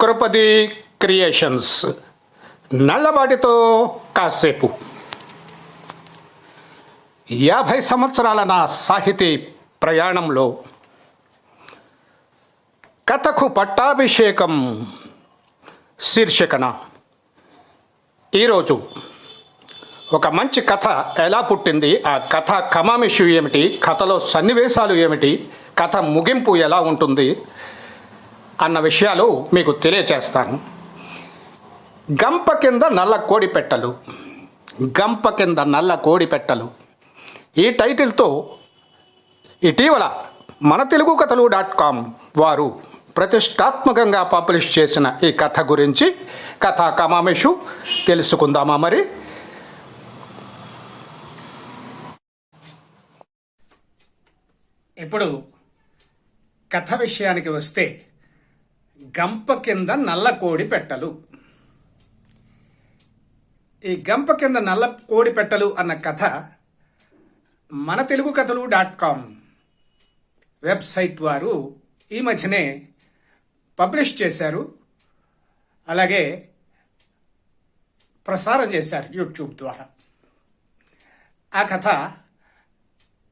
కృపది creations. నల్లబాటితో కాసేపు. యాభై సంవత్సరాల నా సాహితీ ప్రయాణంలో కథకు పట్టాభిషేకం శీర్షికన. ఈరోజు ఒక మంచి కథ ఎలా పుట్టింది ఆ కథ కమామిషు ఏమిటి కథలో సన్నివేశాలు ఏమిటి కథ ముగింపు ఎలా ఉంటుంది అన్న విషయాలు మీకు తెలియచేస్తాను. గంప కింద నల్ల కోడి పెట్టలు. గంప కింద నల్ల కోడి పెట్టలు. ఈ టైటిల్తో ఇటీవల మన తెలుగు కథలు డాట్ కామ్ వారు ప్రతిష్టాత్మకంగా పబ్లిష్ చేసిన ఈ కథ గురించి కథా కమామేషు తెలుసుకుందామా మరి? ఇప్పుడు కథ విషయానికి వస్తే గంప కింద నల్ల కోడి పెట్టలు. ఈ గంప కింద నల్ల కోడి పెట్టలు అన్న కథ మన తెలుగు కథలు డాట్ కామ్ వెబ్సైట్ వారు ఈ మధ్యనే పబ్లిష్ చేశారు. అలాగే ప్రసారం చేశారు యూట్యూబ్ ద్వారా. ఆ కథ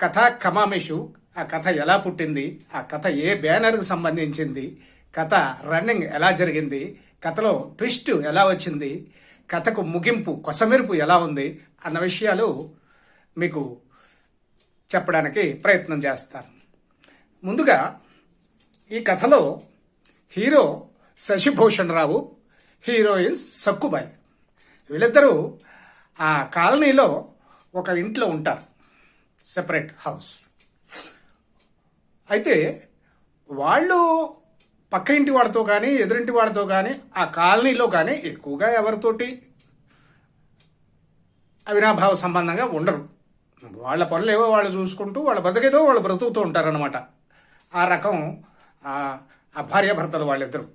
కథ కమామేషు ఆ కథ ఎలా పుట్టింది ఆ కథ ఏ బ్యానర్కు సంబంధించింది కథ రన్నింగ్ ఎలా జరిగింది కథలో ట్విస్ట్ ఎలా వచ్చింది కథకు ముగింపు కొసమెరుపు ఎలా ఉంది అన్న విషయాలు మీకు చెప్పడానికి ప్రయత్నం చేస్తాను. ముందుగా ఈ కథలో హీరో శశిభూషణ్ రావు హీరోయిన్ సక్కుబాయ్. వీళ్ళిద్దరూ ఆ కాలనీలో ఒక ఇంట్లో ఉంటారు సెపరేట్ హౌస్. అయితే వాళ్ళు పక్క ఇంటి వాడితో కానీ ఎదురింటి వాడితో కానీ ఆ కాలనీలో కానీ ఎక్కువగా ఎవరితోటి అవినాభావ సంబంధంగా ఉండరు. వాళ్ళ పనులు ఏవో వాళ్ళు చూసుకుంటూ వాళ్ళ బ్రతకేదో వాళ్ళు బ్రతుకుతూ ఉంటారనమాట ఆ రకం ఆ ఆ భార్యాభర్తలు వాళ్ళిద్దరు.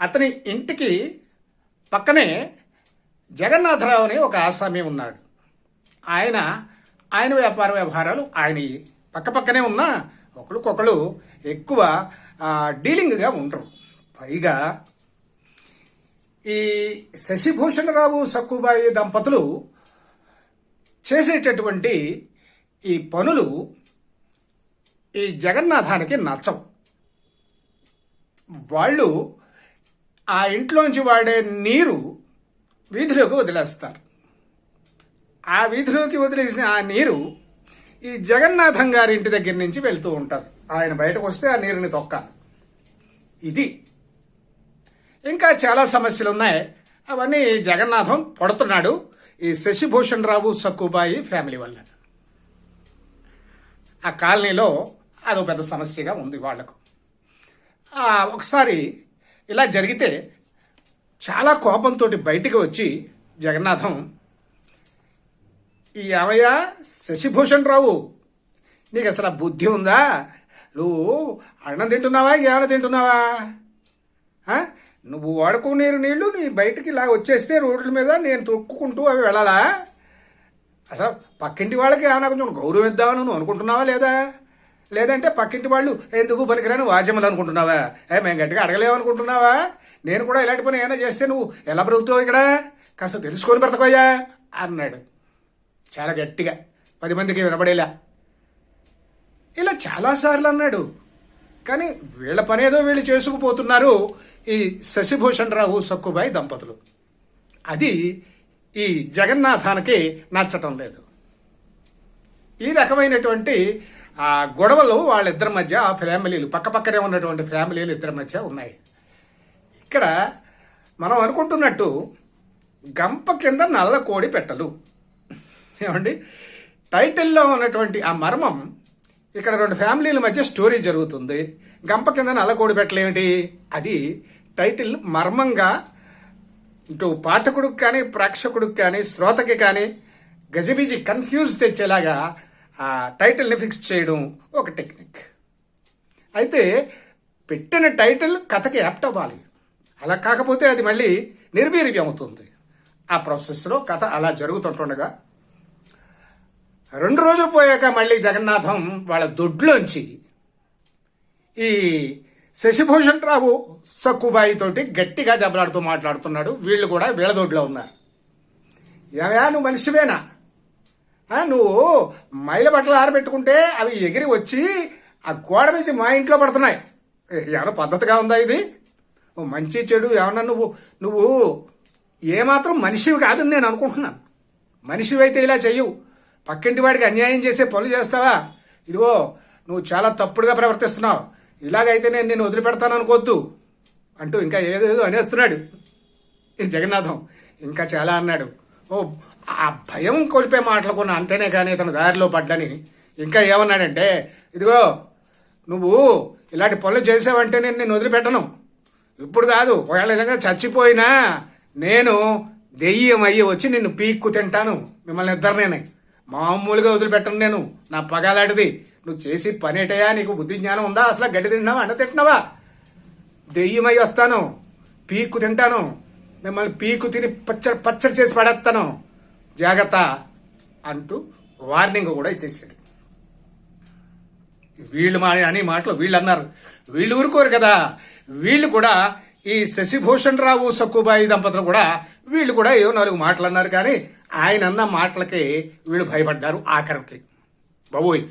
అతని ఇంటికి పక్కనే జగన్నాథరావు అని ఒక ఆసామి ఉన్నాడు. ఆయన ఆయన వ్యాపార వ్యవహారాలు ఆయన పక్క పక్కనే ఉన్నా ఒకరికొకరు ఎక్కువ డీలింగ్గా ఉండరు. పైగా ఈ శశిభూషణరావు సక్కుబాయి దంపతులు చేసేటటువంటి ఈ పనులు ఈ జగన్నాథానికి నచ్చవు. వాళ్ళు ఆ ఇంట్లోంచి వాడే నీరు వీధిలోకి వదిలేస్తారు. ఆ వీధిలోకి వదిలేసిన ఆ నీరు ఈ జగన్నాథం గారి ఇంటి దగ్గర నుంచి వెళ్తూ ఉంటుంది. ఆయన బయటకు వస్తే ఆ నీరుని తొక్కాలి. ఇది. ఇంకా చాలా సమస్యలు ఉన్నాయి అవన్నీ జగన్నాథం పడుతున్నాడు. ఈ శశిభూషణ్ రావు సక్కుబాయి ఫ్యామిలీ వల్ల. ఆ కాలనీలో అదో పెద్ద సమస్యగా ఉంది వాళ్ళకు. ఒకసారి ఇలా జరిగితే చాలా కోపంతో బయటికి వచ్చి జగన్నాథం ఈ అవయ్య శశిభూషణ్ రావు నీకు అసలు బుద్ధి ఉందా? నువ్వు అన్నం తింటున్నావా? ఏమైనా తింటున్నావా? నువ్వు వాడుకునే నీళ్ళు నీ బయటికి ఇలా వచ్చేస్తే రోడ్ల మీద నేను తొక్కుకుంటూ అవి వెళ్ళాలా? అసలు పక్కింటి వాళ్ళకి ఏమైనా కొంచెం గౌరవం ఇద్దామని నువ్వు అనుకుంటున్నావా లేదా? లేదంటే పక్కింటి వాళ్ళు ఎందుకు పనికిరాని వాద్యములు అనుకుంటున్నావా? ఏ మేము గట్టిగా అడగలేమనుకుంటున్నావా నేను కూడా ఇలాంటి పని ఏమైనా చేస్తే నువ్వు ఎలా బ్రతుకుతావు ఇక్కడ? కాస్త తెలుసుకొని బ్రతకోయా అన్నాడు. చాలా గట్టిగా. పది మందికి వినబడేలా. ఇలా చాలాసార్లు అన్నాడు. కానీ వీళ్ళ పనేదో వీళ్ళు చేసుకుపోతున్నారు ఈ శశిభూషణ్ రావు సక్కుబాయి దంపతులు. అది ఈ జగన్నాథానికి నచ్చటం లేదు. ఈ రకమైనటువంటి ఆ గొడవలు వాళ్ళిద్దరి మధ్య ఆ ఫ్యామిలీలు పక్క పక్కనే ఉన్నటువంటి ఫ్యామిలీలు ఇద్దరి మధ్య ఉన్నాయి. ఇక్కడ మనం అనుకుంటున్నట్టు గంప కింద నల్ల కోడి పెట్టలు. ఏమండి? టైటిల్లో ఉన్నటువంటి ఆ మర్మం ఇక్కడ రెండు ఫ్యామిలీల మధ్య స్టోరీ జరుగుతుంది. గంప కింద నల్లకోడి పెట్టలేమిటి అది టైటిల్ మర్మంగా ఇటు పాఠకుడికి కానీ ప్రేక్షకుడికి కానీ శ్రోతకి కానీ గజిబిజి కన్ఫ్యూజ్ తెచ్చేలాగా ఆ టైటిల్ని ఫిక్స్ చేయడం ఒక టెక్నిక్. అయితే పెట్టిన టైటిల్ కథకి యాప్ట్ అవ్వాలి. అలా కాకపోతే అది మళ్ళీ నిర్వీర్యం అవుతుంది ఆ ప్రాసెస్లో కథ అలా జరుగుతుంటుండగా రెండు రోజులు పోయాక మళ్ళీ జగన్నాథం వాళ్ళ దొడ్లోంచి ఈ శశిభూషణ్ రావు సక్కుబాయి తోటి గట్టిగా దెబ్బలాడుతూ మాట్లాడుతున్నాడు. వీళ్ళు కూడా వీళ్ళదొడ్లో ఉన్నారు. ఏమయా నువ్వు మనిషివేనా? నువ్వు మైల బట్టలు ఆరబెట్టుకుంటే అవి ఎగిరి వచ్చి ఆ గోడ నుంచి మా ఇంట్లో పడుతున్నాయి. ఏమైనా పద్ధతిగా ఉందా ఇది? మంచి చెడు ఏమన్నా నువ్వు నువ్వు ఏమాత్రం మనిషివి కాదని నేను అనుకుంటున్నాను. మనిషివైతే ఇలా చెయ్యవు. పక్కింటి వాడికి అన్యాయం చేసే పనులు చేస్తావా? ఇదిగో నువ్వు చాలా తప్పుడుగా ప్రవర్తిస్తున్నావు. ఇలాగైతే నేను నిన్ను వదిలిపెడతాను అనుకోవద్దు. అంటూ ఇంకా ఏదేదో అనేస్తున్నాడు. జగన్నాథం ఇంకా చాలా అన్నాడు. ఓ ఆ భయం కోల్పే మాటలు కొన్ని అంటేనే కానీ తన దారిలో పడ్డని. ఇంకా ఏమన్నాడంటే ఇదిగో నువ్వు ఇలాంటి పనులు చేసావంటే నేను నిన్ను వదిలిపెట్టను. ఇప్పుడు కాదు ఒకవేళ నిజంగా చచ్చిపోయినా నేను దెయ్యం అయ్యి వచ్చి నిన్ను పీక్కు తింటాను. మిమ్మల్ని ఇద్దరినేనే. మామూలుగా వదిలిపెట్టను నేను. నా పగాలాంటిది నువ్వు చేసి పనేటయా నీకు బుద్ధి జ్ఞానం ఉందా? అసలు గడ్డి తింటున్నావా? అండ తింటున్నావా? దెయ్యమై వస్తాను. పీక్కు తింటాను. మిమ్మల్ని పీకు తిని పచ్చడి పచ్చడి చేసి పడేస్తాను. జాగ్రత్త అంటూ వార్నింగ్ కూడా ఇచ్చేసాడు. వీళ్ళు మా అని మాటలు వీళ్ళు అన్నారు. వీళ్ళు ఊరుకోరు కదా. వీళ్ళు కూడా ఈ శశిభూషణ్ రావు సక్కుబాయి దంపతులు కూడా వీళ్ళు కూడా ఏవో నాలుగు మాటలు అన్నారు కానీ ఆయన అన్న మాటలకి వీళ్ళు భయపడ్డారు ఆఖరికి. బాబోయ్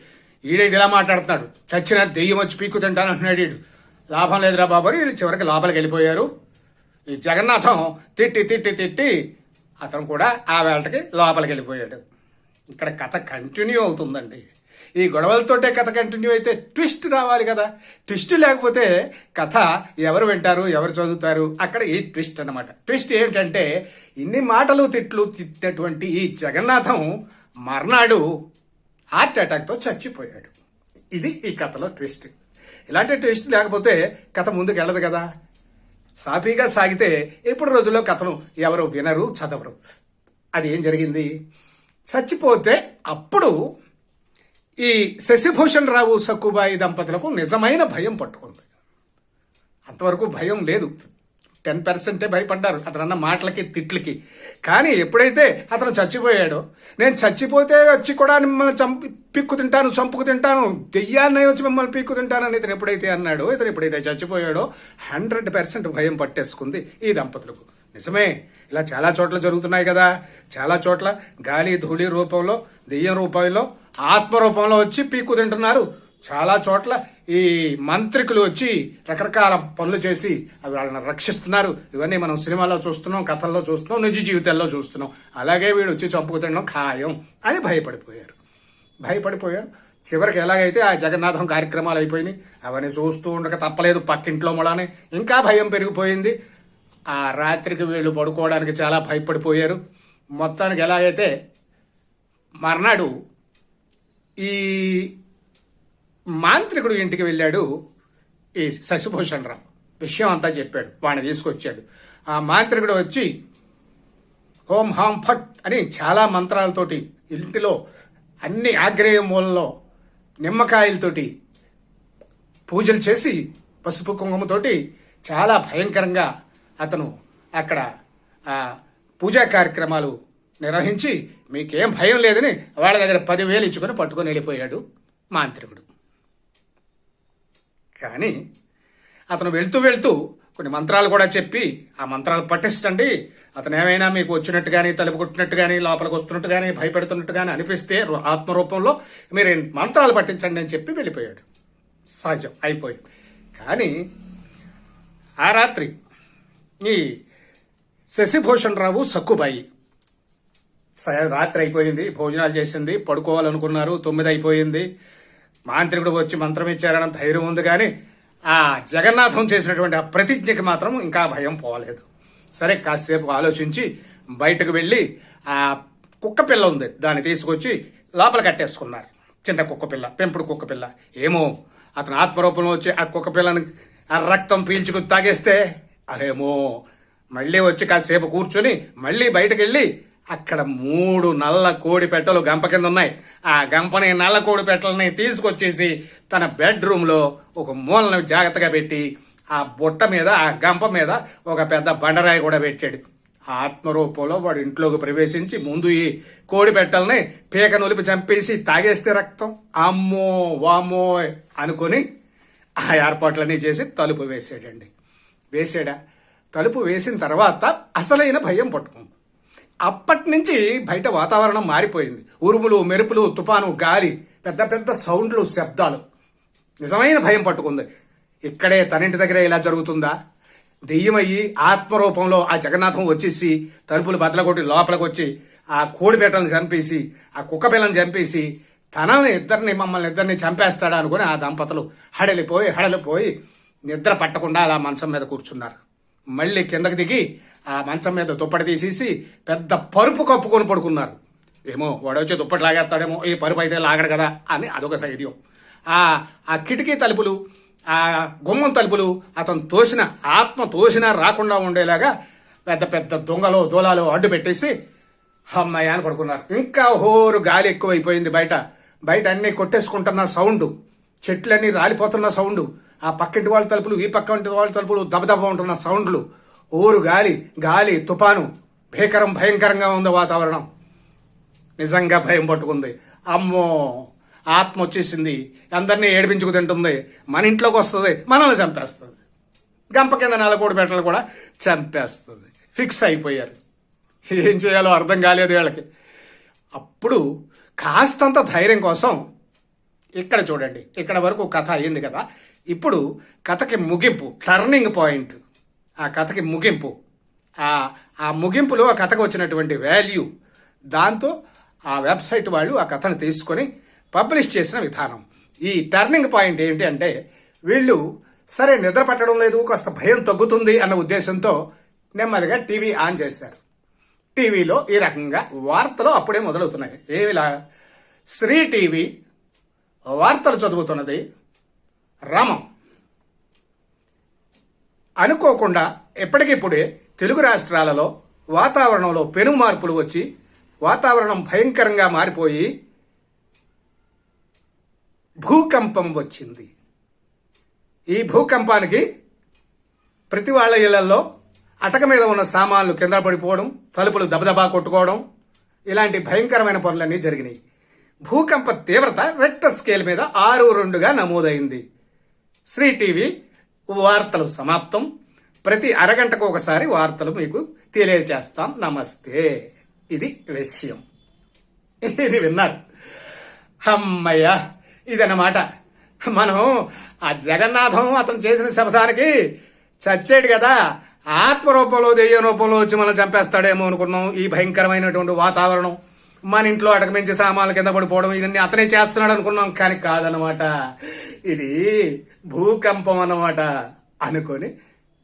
ఈడేడు ఇలా మాట్లాడుతున్నాడు? చచ్చిన దెయ్యం వచ్చి పీక్కు తింటాను అంటున్నాడు ఈడు. లాభం లేదురా బాబు వీళ్ళు చివరికి లోపలికి వెళ్ళిపోయారు. ఈ జగన్నాథం తిట్టి తిట్టి తిట్టి అతను కూడా ఆ వేళకి లోపలికి వెళ్ళిపోయాడు. ఇక్కడ కథ కంటిన్యూ అవుతుందండి. ఈ గొడవలతోటే కథ కంటిన్యూ అయితే ట్విస్ట్ రావాలి కదా. ట్విస్ట్ లేకపోతే కథ ఎవరు వింటారు ఎవరు చదువుతారు అక్కడ ఈ ట్విస్ట్ అనమాట ట్విస్ట్ ఏమిటంటే ఇన్ని మాటలు తిట్లు తిట్టినటువంటి ఈ జగన్నాథం మర్నాడు హార్ట్ అటాక్తో చచ్చిపోయాడు. ఇది ఈ కథలో ట్విస్ట్. ఇలాంటి ట్విస్ట్ లేకపోతే కథ ముందుకు వెళ్ళదు కదా. సాఫీగా సాగితే ఇప్పుడు రోజుల్లో కథను ఎవరు వినరు చదవరు. అది ఏం జరిగింది? చచ్చిపోతే అప్పుడు ఈ శశిభూషణ్ రావు సక్కుబాయి దంపతులకు నిజమైన భయం పట్టుకుంది. అంతవరకు భయం లేదు. టెన్ పర్సెంటే భయపడ్డారు అతను అన్న మాటలకి తిట్లకి. కానీ ఎప్పుడైతే అతను చచ్చిపోయాడో నేను చచ్చిపోతే వచ్చి కూడా మిమ్మల్ని చంపి పిక్కు తింటాను చంపుకు తింటాను దెయ్యాన్ని వచ్చి మిమ్మల్ని పిక్కు తింటానని ఇతను ఎప్పుడైతే అన్నాడో ఇతను ఎప్పుడైతే చచ్చిపోయాడో హండ్రెడ్ పర్సెంట్ భయం పట్టేసుకుంది ఈ దంపతులకు. నిజమే ఇలా చాలా చోట్ల జరుగుతున్నాయి కదా. చాలా చోట్ల గాలి ధూళి రూపంలో దెయ్యం రూపంలో ఆత్మ రూపంలో వచ్చి పీక్కు తింటున్నారు. చాలా చోట్ల ఈ మంత్రికులు వచ్చి రకరకాల పనులు చేసి అవి వాళ్ళని రక్షిస్తున్నారు. ఇవన్నీ మనం సినిమాలో చూస్తున్నాం కథల్లో చూస్తున్నాం నిజ జీవితాల్లో చూస్తున్నాం. అలాగే వీడు వచ్చి చంపుకుతినడం ఖాయం అని భయపడిపోయారు. భయపడిపోయారు. చివరికి ఎలాగైతే ఆ జగన్నాథం కార్యక్రమాలు అయిపోయినాయి అవన్నీ చూస్తూ ఉండక తప్పలేదు పక్కింట్లో మొలానే. ఇంకా భయం పెరిగిపోయింది. ఆ రాత్రికి వీళ్ళు పడుకోవడానికి చాలా భయపడిపోయారు. మొత్తానికి ఎలాగైతే మర్నాడు ఈ మాంత్రికుడు ఇంటికి వెళ్ళాడు ఈ శశిభూషణ్ రావు. విషయం అంతా చెప్పాడు. వాడిని తీసుకొచ్చాడు. ఆ మాంత్రికుడు వచ్చి హోం హాం ఫట్ అని చాలా మంత్రాలతోటి ఇంటిలో అన్ని ఆగ్నేయ మూలలో నిమ్మకాయలతోటి పూజలు చేసి పసుపు కుంకుమతోటి చాలా భయంకరంగా అతను అక్కడ ఆ పూజా కార్యక్రమాలు నిర్వహించి మీకేం భయం లేదని వాళ్ళ దగ్గర పదివేలు ఇచ్చుకొని పట్టుకొని వెళ్ళిపోయాడు మాంత్రికుడు. కానీ అతను వెళ్తూ వెళ్తూ కొన్ని మంత్రాలు కూడా చెప్పి ఆ మంత్రాలు పట్టించండి అతను ఏమైనా మీకు వచ్చినట్టు కానీ తలుపు కొట్టినట్టు కానీ లోపలికి వస్తున్నట్టు కానీ భయపెడుతున్నట్టు కానీ అనిపిస్తే రు- ఆత్మరూపంలో మీరు మంత్రాలు పట్టించండి అని చెప్పి వెళ్ళిపోయాడు. సహజం అయిపోయింది. కానీ ఆ రాత్రి ఈ శశిభూషణ్ రావు సక్కుబాయి రాత్రి అయిపోయింది భోజనాలు చేసింది పడుకోవాలనుకున్నారు తొమ్మిది అయిపోయింది మాంత్రికుడు వచ్చి మంత్రం ఇచ్చారన్న ధైర్యం ఉంది కానీ ఆ జగన్నాథం చేసినటువంటి ఆ ప్రతిజ్ఞకి మాత్రం ఇంకా భయం పోలేదు. సరే కాసేపు ఆలోచించి బయటకు వెళ్ళి ఆ కుక్క పిల్ల ఉంది. దాన్ని తీసుకొచ్చి లోపల కట్టేసుకున్నారు. చిన్న కుక్క పిల్ల పెంపుడు కుక్క పిల్ల. ఏమో అతను ఆత్మరూపంలో వచ్చి ఆ కుక్క పిల్లని ఆ రక్తం పీల్చుకు తాగేస్తే అదేమో మళ్ళీ వచ్చి కాసేపు కూర్చొని మళ్ళీ బయటకు వెళ్ళి అక్కడ మూడు నల్ల కోడి పెట్టలు గంప కింద ఉన్నాయి. ఆ గంపని నల్ల కోడి పెట్టలని తీసుకొచ్చేసి తన బెడ్రూమ్లో ఒక మూలను జాగ్రత్తగా పెట్టి ఆ బుట్ట మీద ఆ గంప మీద ఒక పెద్ద బండరాయి కూడా పెట్టాడు. ఆత్మరూపంలో వాడు ఇంట్లోకి ప్రవేశించి ముందు ఈ కోడి పెట్టల్ని పీక నొలిపి చంపేసి తాగేస్తే రక్తం. అమ్మో వామ్మో అనుకొని ఆ ఏర్పాట్లన్నీ చేసి తలుపు వేసాడండి. వేసాడా? తలుపు వేసిన తర్వాత అసలైన భయం పట్టుకుంది. అప్పటి నుంచి బయట వాతావరణం మారిపోయింది. ఉరుములు మెరుపులు తుఫాను గాలి పెద్ద పెద్ద సౌండ్లు శబ్దాలు. నిజమైన భయం పట్టుకుంది. ఇక్కడే తనింటి దగ్గరే ఇలా జరుగుతుందా? దెయ్యమయ్యి ఆత్మరూపంలో ఆ జగన్నాథం వచ్చేసి తలుపులు బద్దలగొట్టి లోపలికి వచ్చి ఆ కోడి చంపేసి ఆ కుక్క పిల్లని చంపేసి తనని ఇద్దరిని మమ్మల్ని ఇద్దరిని చంపేస్తాడా అనుకుని ఆ దంపతులు హడలిపోయి హడలిపోయి నిద్ర పట్టకుండా అలా మంచం మీద కూర్చున్నారు. మళ్ళీ కిందకి దిగి ఆ మంచం మీద దుప్పటి తీసేసి పెద్ద పరుపు కప్పుకొని పడుకున్నారు. ఏమో వాడొచ్చే వచ్చి దుప్పటి లాగేస్తాడేమో ఈ పరుపు అయితే లాగడు కదా అని అదొక ధైర్యం. ఆ ఆ కిటికీ తలుపులు ఆ గుమ్మం తలుపులు అతను తోసిన ఆత్మ తోసినా రాకుండా ఉండేలాగా పెద్ద పెద్ద దొంగలు దూలాలు అడ్డు పెట్టేసి అమ్మాయి అని పడుకున్నారు. ఇంకా హోరు గాలి ఎక్కువైపోయింది బయట. బయట అన్ని కొట్టేసుకుంటున్న సౌండ్ చెట్లన్నీ రాలిపోతున్న సౌండ్ ఆ పక్కింటి వాళ్ళ తలుపులు ఈ పక్క వాళ్ళ తలుపులు దబదబ ఉంటున్న సౌండ్లు. ఊరు గాలి గాలి తుపాను. భీకరం భయంకరంగా ఉంది వాతావరణం. నిజంగా భయం పట్టుకుంది. అమ్మో! ఆత్మ వచ్చేసింది. అందరినీ ఏడిపించుకు తింటుంది. మన ఇంట్లోకి వస్తుంది మనల్ని చంపేస్తుంది. గంప కింద నెలకోడి పెట్టలు కూడా చంపేస్తుంది. ఫిక్స్ అయిపోయారు. ఏం చేయాలో అర్థం కాలేదు వీళ్ళకి. అప్పుడు కాస్తంత ధైర్యం కోసం ఇక్కడ చూడండి ఇక్కడ వరకు కథ అయ్యింది కదా. ఇప్పుడు కథకి ముగింపు టర్నింగ్ పాయింట్ ఆ కథకి ముగింపు. ఆ ఆ ముగింపులో ఆ కథకు వచ్చినటువంటి వాల్యూ దాంతో ఆ వెబ్సైట్ వాళ్ళు ఆ కథను తీసుకొని పబ్లిష్ చేసిన విధానం. ఈ టర్నింగ్ పాయింట్ ఏంటి అంటే వీళ్ళు సరే నిద్ర పట్టడం లేదు కాస్త భయం తగ్గుతుంది అన్న ఉద్దేశంతో నెమ్మదిగా టీవీ ఆన్ చేశారు. టీవీలో ఈ రకంగా వార్తలు అప్పుడే మొదలవుతున్నాయి. ఏవిలా? శ్రీ టీవీ వార్తలు చదువుతున్నది రమం. అనుకోకుండా ఎప్పటికిప్పుడే తెలుగు రాష్ట్రాలలో వాతావరణంలో పెను మార్పులు వచ్చి వాతావరణం భయంకరంగా మారిపోయి భూకంపం వచ్చింది. ఈ భూకంపానికి ప్రతి వాళ్ళ ఇళ్ళలో అటక మీద ఉన్న సామాన్లు కింద పడిపోవడం తలుపులు దబదబా కొట్టుకోవడం ఇలాంటి భయంకరమైన పనులన్నీ జరిగినాయి. భూకంప తీవ్రత రెక్టర్ స్కేల్ మీద ఆరు రెండుగా నమోదైంది. శ్రీ టీవీ వార్తలు సమాప్తం. ప్రతి అరగంటకు ఒకసారి వార్తలు మీకు తెలియజేస్తాం. నమస్తే. ఇది విషయం. ఇది విన్నారు. అమ్మయ్య ఇదన్నమాట. మనం ఆ జగన్నాథం అతను చేసిన శబ్దానికి చచ్చాడు కదా. ఆత్మ రూపంలో దెయ్య రూపంలో వచ్చి మనం చంపేస్తాడేమో అనుకున్నాం. ఈ భయంకరమైనటువంటి వాతావరణం. మన ఇంట్లో అటకమించి సామాన్ల కింద పడిపోవడం ఇవన్నీ అతనే చేస్తున్నాడు అనుకున్నాం. కానీ కాదనమాట ఇది భూకంపం అన్నమాట. అనుకొని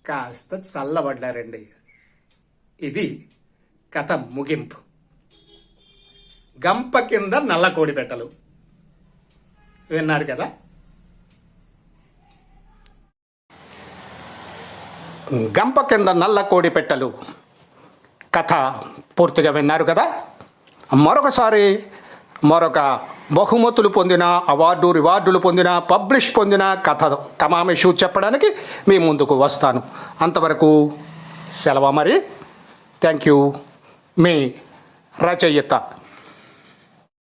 కాస్త చల్లబడ్డారండి. ఇది కథ ముగింపు. గంప కింద నల్ల కోడి పెట్టలు. విన్నారు కదా? గంప కింద నల్ల కోడి పెట్టలు. కథ పూర్తిగా విన్నారు కదా? మరొకసారి మరొక బహుమతులు పొందిన అవార్డు రివార్డులు పొందిన పబ్లిష్ పొందిన కథ కమామిషు చెప్పడానికి మీ ముందుకు వస్తాను. అంతవరకు సెలవు మరి. Thank you. మీ రచయిత.